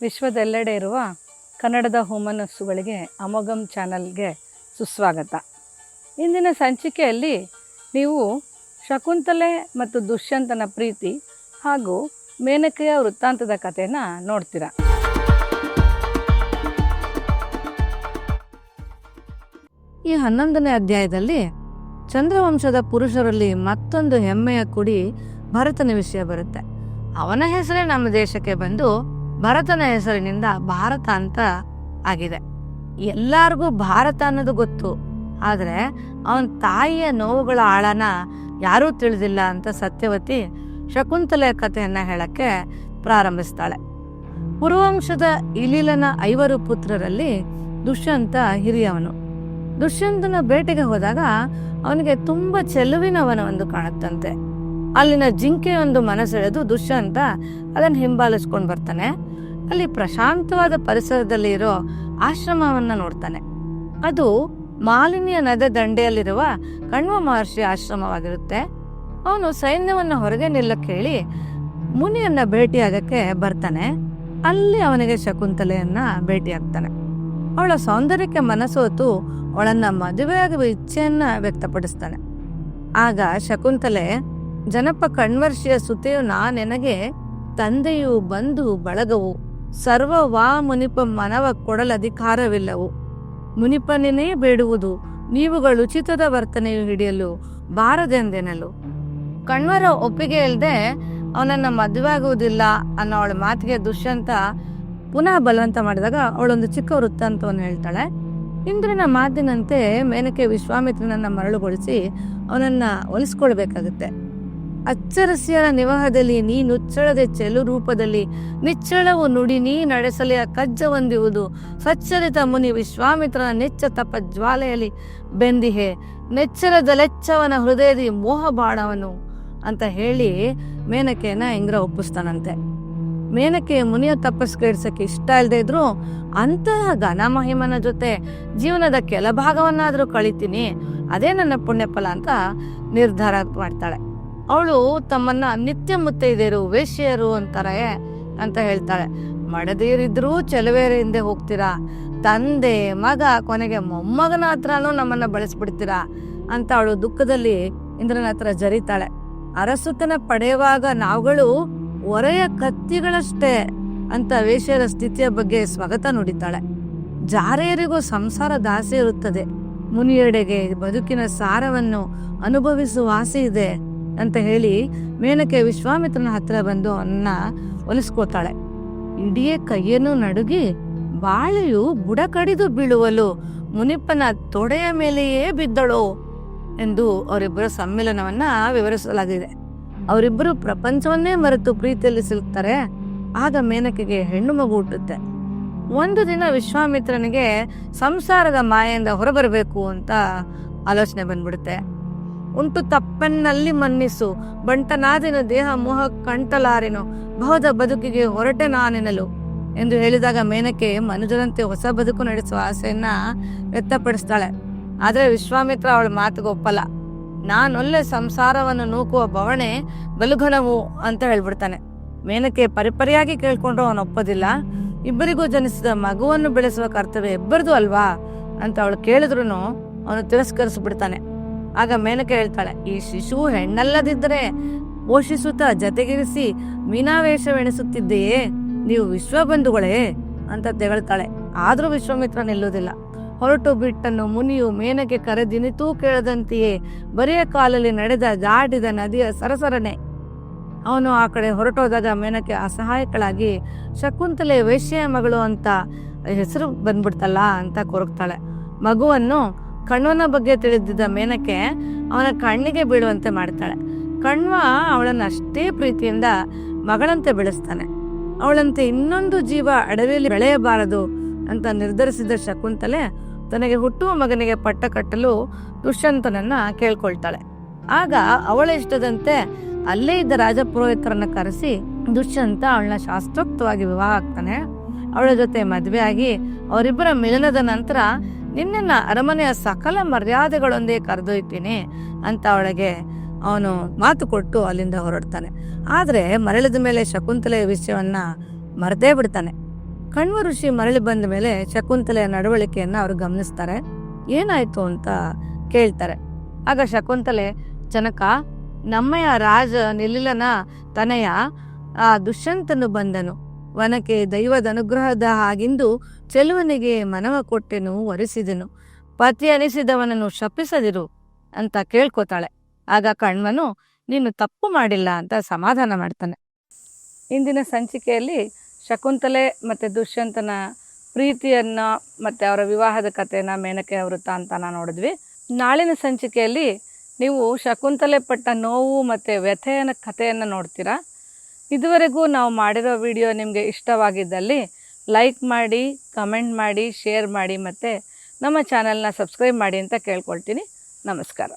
ವಿಶ್ವದೆಲ್ಲೆಡೆ ಇರುವ ಕನ್ನಡದ ಹುಮನಸ್ಸುಗಳಿಗೆ ಅಮೋಘಂ ಚಾನಲ್ಗೆ ಸುಸ್ವಾಗತ. ಇಂದಿನ ಸಂಚಿಕೆಯಲ್ಲಿ ನೀವು ಶಕುಂತಲೆ ಮತ್ತು ದುಷ್ಯಂತನ ಪ್ರೀತಿ ಹಾಗೂ ಮೇನಕೆಯ ವೃತ್ತಾಂತದ ಕಥೆನ ನೋಡ್ತೀರ. ಈ ಹನ್ನೊಂದನೇ ಅಧ್ಯಾಯದಲ್ಲಿ ಚಂದ್ರವಂಶದ ಪುರುಷರಲ್ಲಿ ಮತ್ತೊಂದು ಹೆಮ್ಮೆಯ ಕುಡಿ ಭರತನ ವಿಷಯ ಬರುತ್ತೆ. ಅವನ ಹೆಸರೇ ನಮ್ಮ ದೇಶಕ್ಕೆ ಬಂದು ಭರತನ ಹೆಸರಿನಿಂದ ಭಾರತ ಅಂತ ಆಗಿದೆ. ಎಲ್ಲಾರ್ಗೂ ಭಾರತ ಅನ್ನೋದು ಗೊತ್ತು. ಆದರೆ ಅವನ ತಾಯಿಯ ನೋವುಗಳ ಆಳನ ಯಾರೂ ತಿಳಿದಿಲ್ಲ ಅಂತ ಸತ್ಯವತಿ ಶಕುಂತಲೆಯ ಕಥೆಯನ್ನು ಹೇಳಕ್ಕೆ ಪ್ರಾರಂಭಿಸ್ತಾಳೆ. ಪುರುವಂಶದ ಇಲಿಲನ ಐವರು ಪುತ್ರರಲ್ಲಿ ದುಷ್ಯಂತ ಹಿರಿಯವನು. ದುಷ್ಯಂತನ ಬೇಟೆಗೆ ಹೋದಾಗ ಅವನಿಗೆ ತುಂಬಾ ಚೆಲುವಿನವನ ಒಂದು ಕಾಣುತ್ತಂತೆ. ಅಲ್ಲಿನ ಜಿಂಕೆ ಒಂದು ಮನಸೆಳೆದು ದುಷ್ಯಂತ ಅದನ್ನ ಹಿಂಬಾಲಿಸ್ಕೊಂಡು ಬರ್ತಾನೆ. ಅಲ್ಲಿ ಪ್ರಶಾಂತವಾದ ಪರಿಸರದಲ್ಲಿ ಇರೋ ಆಶ್ರಮವನ್ನ ನೋಡ್ತಾನೆ. ಅದು ಮಾಲಿನ್ಯ ನದ ದಂಡೆಯಲ್ಲಿರುವ ಕಣ್ವ ಮಹರ್ಷಿ ಆಶ್ರಮವಾಗಿರುತ್ತೆ. ಅವನು ಸೈನ್ಯವನ್ನು ಹೊರಗೆ ನಿಲ್ಲಕ್ಕೆ ಹೇಳಿ ಮುನಿಯನ್ನ ಭೇಟಿಯಾಗಕ್ಕೆ ಬರ್ತಾನೆ. ಅಲ್ಲಿ ಅವನಿಗೆ ಶಕುಂತಲೆಯನ್ನ ಭೇಟಿಯಾಗ್ತಾನೆ. ಅವಳ ಸೌಂದರ್ಯಕ್ಕೆ ಮನಸೋತು ಅವಳನ್ನ ಮದುವೆಯಾಗುವ ಇಚ್ಛೆಯನ್ನ ವ್ಯಕ್ತಪಡಿಸ್ತಾನೆ. ಆಗ ಶಕುಂತಲೆ ಜನಪ ಕಣ್ವರ್ಷಿಯ ಸುತೆಯು ನಾ ನೆನಗೆ, ತಂದೆಯು ಬಂಧು ಬಳಗವು. ಸರ್ವ ವಾ ಮುನಿಪ ಮನವ ಕೊಡಲ ಅಧಿಕಾರವಿಲ್ಲವು ಮುನಿಪನೇ ಬೇಡುವುದು, ನೀವುಗಳು ಉಚಿತದ ವರ್ತನೆಯು ಹಿಡಿಯಲು ಬಾರದೆಂದೆನಲು. ಕಣ್ವರ ಒಪ್ಪಿಗೆ ಇಲ್ಲದೆ ಅವನನ್ನ ಮದುವೆ ಆಗುವುದಿಲ್ಲ ಅನ್ನೋ ಅವಳ ಮಾತಿಗೆ ದುಷ್ಯಂತ ಪುನಃ ಬಲವಂತ ಮಾಡಿದಾಗ ಅವಳೊಂದು ಚಿಕ್ಕ ವೃತ್ತಾಂತವನ್ನು ಹೇಳ್ತಾಳೆ. ಇಂದ್ರನ ಮಾತಿನಂತೆ ಮೇನಕೆ ವಿಶ್ವಾಮಿತ್ರನನ್ನ ಮರಳುಗೊಳಿಸಿ ಅವನನ್ನ ಒಲಿಸ್ಕೊಳ್ಬೇಕಾಗುತ್ತೆ. ಅಚ್ಚರಸ್ಯರ ನಿವಹದಲ್ಲಿ ನೀ ನುಚ್ಚಳದೆ ಚೆಲು ರೂಪದಲ್ಲಿ ನಿಚ್ಚಳವು ನುಡಿ ನೀ ನಡೆಸಲೆಯ ಕಜ್ಜ ಹೊಂದಿವುದು. ಸಚ್ಚರಿತ ಮುನಿ ವಿಶ್ವಾಮಿತ್ರನ ನೆಚ್ಚ ತಪ ಜ್ವಾಲೆಯಲ್ಲಿ ಬೆಂದಿಹೆ ನೆಚ್ಚರದಲೆಚ್ಚವನ ಹೃದಯದಿ ಮೋಹ ಬಾಡವನು ಅಂತ ಹೇಳಿ ಮೇನಕೆಯನ್ನ ಇಂದ್ರ ಒಪ್ಪಿಸ್ತಾನಂತೆ. ಮೇನಕೆ ಮುನಿಯ ತಪಸ್ಕರಿಸಕ್ಕೆ ಇಷ್ಟ ಇಲ್ಲದೆ ಇದ್ರು ಅಂತಹ ಘನ ಮಹಿಮನ ಜೊತೆ ಜೀವನದ ಕೆಲ ಭಾಗವನ್ನಾದರೂ ಕಳಿತೀನಿ, ಅದೇ ನನ್ನ ಪುಣ್ಯಫಲ ಅಂತ ನಿರ್ಧಾರ ಮಾಡ್ತಾಳೆ. ಅವಳು ತಮ್ಮನ್ನ ನಿತ್ಯ ಮುತ್ತೈದೆಯರು ವೇಶ್ಯರು ಅಂತಾರೆ ಅಂತ ಹೇಳ್ತಾಳೆ. ಮಡದಿಯರಿದ್ರೂ ಚೆಲುವೆಯರ ಹಿಂದೆ ಹೋಗ್ತೀರಾ? ತಂದೆ, ಮಗ, ಕೊನೆಗೆ ಮೊಮ್ಮಗನ ಹತ್ರನೂ ನಮ್ಮನ್ನ ಬಳಸ್ಬಿಡ್ತೀರಾ? ಅಂತ ಅವಳು ದುಃಖದಲ್ಲಿ ಇಂದ್ರನ ಹತ್ರ ಜರಿತಾಳೆ. ಅರಸುತನ ಪಡೆಯುವಾಗ ನಾವುಗಳು ಒರೆಯ ಕತ್ತಿಗಳಷ್ಟೇ ಅಂತ ವೇಶ್ಯರ ಸ್ಥಿತಿಯ ಬಗ್ಗೆ ಸ್ವಾಗತ ನುಡಿತಾಳೆ. ಜಾರೆಯರಿಗೂ ಸಂಸಾರ ದಾಸೆ ಇರುತ್ತದೆ. ಮುನಿಯೆಡೆಗೆ ಬದುಕಿನ ಸಾರವನ್ನು ಅನುಭವಿಸುವ ಆಸೆ ಇದೆ. ಅಂತ ಹೇಳಿ ಮೇನಕೆ ವಿಶ್ವಾಮಿತ್ರನ ಹತ್ರ ಬಂದು ಅವನ್ನ ಒಲಿಸ್ಕೋತಾಳೆ ಇಡೀ ಕೈಯನ್ನು ನಡುಗಿ ಬಾಳೆಯು ಬುಡ ಕಡಿದು ಬೀಳುವಲು ಮುನಿಪ್ಪನ ತೊಡೆಯ ಮೇಲೆಯೇ ಬಿದ್ದಳು ಎಂದು ಅವರಿಬ್ಬರ ಸಮ್ಮೇಳನವನ್ನ ವಿವರಿಸಲಾಗಿದೆ. ಅವರಿಬ್ಬರು ಪ್ರಪಂಚವನ್ನೇ ಮರೆತು ಪ್ರೀತಿಯಲ್ಲಿ ಸಿಲುಕ್ತಾರೆ. ಆಗ ಮೇನಕೆಗೆ ಹೆಣ್ಣು ಮಗು ಹುಟ್ಟುತ್ತೆ. ಒಂದು ದಿನ ವಿಶ್ವಾಮಿತ್ರನಿಗೆ ಸಂಸಾರದ ಮಾಯೆಯಿಂದ ಹೊರಬರಬೇಕು ಅಂತ ಆಲೋಚನೆ ಬಂದ್ಬಿಡುತ್ತೆ. ಉಂಟು ತಪ್ಪನ್ನಲ್ಲಿ ಮನ್ನಿಸು. ಬಂಟನಾದಿನ ದೇಹ ಮೋಹ ಕಂಟಲಾರೆನು ಬಹುದ ಬದುಕಿಗೆ ಹೊರಟೆ ನಾನೆನಲು. ಎಂದು ಹೇಳಿದಾಗ ಮೇನಕೆ ಮನುಜರಂತೆ ಹೊಸ ಬದುಕು ನಡೆಸುವ ಆಸೆಯನ್ನ ವ್ಯಕ್ತಪಡಿಸ್ತಾಳೆ. ಆದರೆ ವಿಶ್ವಾಮಿತ್ರ ಅವಳ ಮಾತಿಗೆ ಒಪ್ಪಲ್ಲ. ನಾನೊಲ್ಲೆ ಸಂಸಾರವನ್ನು ನೂಕುವ ಬವಣೆ ಬಲುಘನವು ಅಂತ ಹೇಳ್ಬಿಡ್ತಾನೆ. ಮೇನಕೆ ಪರಿಪರಿಯಾಗಿ ಕೇಳ್ಕೊಂಡ್ರು ಅವನು ಒಪ್ಪೋದಿಲ್ಲ. ಇಬ್ಬರಿಗೂ ಜನಿಸಿದ ಮಗುವನ್ನು ಬೆಳೆಸುವ ಕರ್ತವ್ಯ ಇಬ್ಬರದು ಅಲ್ವಾ? ಅಂತ ಅವಳು ಕೇಳಿದ್ರು ಅವನು ತಿರಸ್ಕರಿಸ್ಬಿಡ್ತಾನೆ. ಆಗ ಮೇನಕ ಹೇಳ್ತಾಳೆ ಈ ಶಿಶು ಹೆಣ್ಣಲ್ಲದಿದ್ದರೆ ಪೋಷಿಸುತ್ತಾ ಜತೆಗಿರಿಸಿ ಮೀನಾವೇಶವೆಣಿಸುತ್ತಿದ್ದೆಯೇ? ನೀವು ವಿಶ್ವಬಂಧುಗಳೇ? ಅಂತ ತೆಗಳ್ತಾಳೆ. ಆದ್ರೂ ವಿಶ್ವಮಿತ್ರ ನಿಲ್ಲುವುದಿಲ್ಲ. ಹೊರಟು ಬಿಟ್ಟನ್ನು ಮುನಿಯು ಮೇನಕೆ ಕರೆದಿನಿತೂ ಕೇಳದಂತೆಯೇ ಬರಿಯ ಕಾಲಲ್ಲಿ ನಡೆದ ದಾಟಿದ ನದಿಯ ಸರಸರನೆ ಅವನು ಆ ಕಡೆ ಹೊರಟೋದಾಗ ಮೇನಕೆ ಅಸಹಾಯಕಳಾಗಿ, ಶಕುಂತಲೆ ವೇಶ್ಯ ಮಗಳು ಅಂತ ಹೆಸರು ಬಂದ್ಬಿಡ್ತಲ್ಲ? ಅಂತ ಕೊರಗ್ತಾಳೆ. ಮಗುವನ್ನು ಕಣ್ವನ ಬಗ್ಗೆ ತಿಳಿದಿದ್ದ ಮೇನಕೆ ಅವನ ಕಣ್ಣಿಗೆ ಬೀಳುವಂತೆ ಮಾಡ್ತಾಳೆ. ಕಣ್ವ ಅವಳನ್ನು ಅಷ್ಟೇ ಪ್ರೀತಿಯಿಂದ ಮಗಳಂತೆ ಬೆಳೆಸ್ತಾನೆ. ಅವಳಂತೆ ಇನ್ನೊಂದು ಜೀವ ಅಡವಿಯಲ್ಲಿ ಬೆಳೆಯಬಾರದು ಅಂತ ನಿರ್ಧರಿಸಿದ ಶಕುಂತಲೆ ತನಗೆ ಹುಟ್ಟುವ ಮಗನಿಗೆ ಪಟ್ಟ ಕಟ್ಟಲು ದುಷ್ಯಂತನನ್ನ ಕೇಳ್ಕೊಳ್ತಾಳೆ. ಆಗ ಅವಳ ಇಷ್ಟದಂತೆ ಅಲ್ಲೇ ಇದ್ದ ರಾಜಪುರೋಹಿತರನ್ನ ಕರೆಸಿ ದುಷ್ಯಂತ ಅವಳನ್ನ ಶಾಸ್ತ್ರೋಕ್ತವಾಗಿ ವಿವಾಹ ಆಗ್ತಾನೆ. ಅವಳ ಜೊತೆ ಮದುವೆ ಆಗಿ ಅವರಿಬ್ಬರ ಮಿಲನದ ನಂತರ ನಿನ್ನನ್ನ ಅರಮನೆಯ ಸಕಲ ಮರ್ಯಾದೆಗಳೊಂದೇ ಕರೆದೊಯ್ತೀನಿ ಅಂತ ಅವಳಿಗೆ ಅವನು ಮಾತು ಕೊಟ್ಟು ಅಲ್ಲಿಂದ ಹೊರಡ್ತಾನೆ. ಆದರೆ ಮರಳಿದ ಮೇಲೆ ಶಕುಂತಲೆಯ ವಿಷಯವನ್ನು ಮರೆತೇ ಬಿಡ್ತಾನೆ. ಕಣ್ವ ಋಷಿ ಮರಳಿ ಬಂದ ಮೇಲೆ ಶಕುಂತಲೆಯ ನಡವಳಿಕೆಯನ್ನು ಅವರು ಗಮನಿಸ್ತಾರೆ. ಏನಾಯಿತು ಅಂತ ಕೇಳ್ತಾರೆ. ಆಗ ಶಕುಂತಲೆ, ಜನಕ ನಮ್ಮಯ ರಾಜ ನಿಲಿಲನ ತನಯ ಆ ದುಷ್ಯಂತನು ಬಂದನು. ವನಕ್ಕೆ ದೈವದ ಅನುಗ್ರಹದ ಹಾಗಿಂದು ಚೆಲುವನಿಗೆ ಮನವ ಕೊಟ್ಟೆನು ವರಿಸಿದೆನು ಪತಿ ಅನಿಸಿದವನನ್ನು ಶಪಿಸದಿರು ಅಂತ ಕೇಳ್ಕೊತಾಳೆ. ಆಗ ಕಣ್ಮನು ನೀನು ತಪ್ಪು ಮಾಡಿಲ್ಲ ಅಂತ ಸಮಾಧಾನ ಮಾಡ್ತಾನೆ. ಇಂದಿನ ಸಂಚಿಕೆಯಲ್ಲಿ ಶಕುಂತಲೆ ಮತ್ತು ದುಷ್ಯಂತನ ಪ್ರೀತಿಯನ್ನು ಮತ್ತು ಅವರ ವಿವಾಹದ ಕಥೆನ ಮೇನಕೆ ವೃತ್ತಾಂತನ ನೋಡಿದ್ವಿ. ನಾಳಿನ ಸಂಚಿಕೆಯಲ್ಲಿ ನೀವು ಶಕುಂತಲೆ ಪಟ್ಟ ನೋವು ಮತ್ತು ವ್ಯಥೆಯನ ಕಥೆಯನ್ನು ನೋಡ್ತೀರಾ? ಇದುವರೆಗೂ ನಾವು ಮಾಡಿರೋ ವಿಡಿಯೋ ನಿಮಗೆ ಇಷ್ಟವಾಗಿದ್ದಲ್ಲಿ ಲೈಕ್ ಮಾಡಿ ಕಮೆಂಟ್ ಮಾಡಿ ಶೇರ್ ಮಾಡಿ ಮತ್ತು ನಮ್ಮ ಚಾನಲ್ನ ಸಬ್ಸ್ಕ್ರೈಬ್ ಮಾಡಿ ಅಂತ ಕೇಳ್ಕೊಳ್ತೀನಿ. ನಮಸ್ಕಾರ.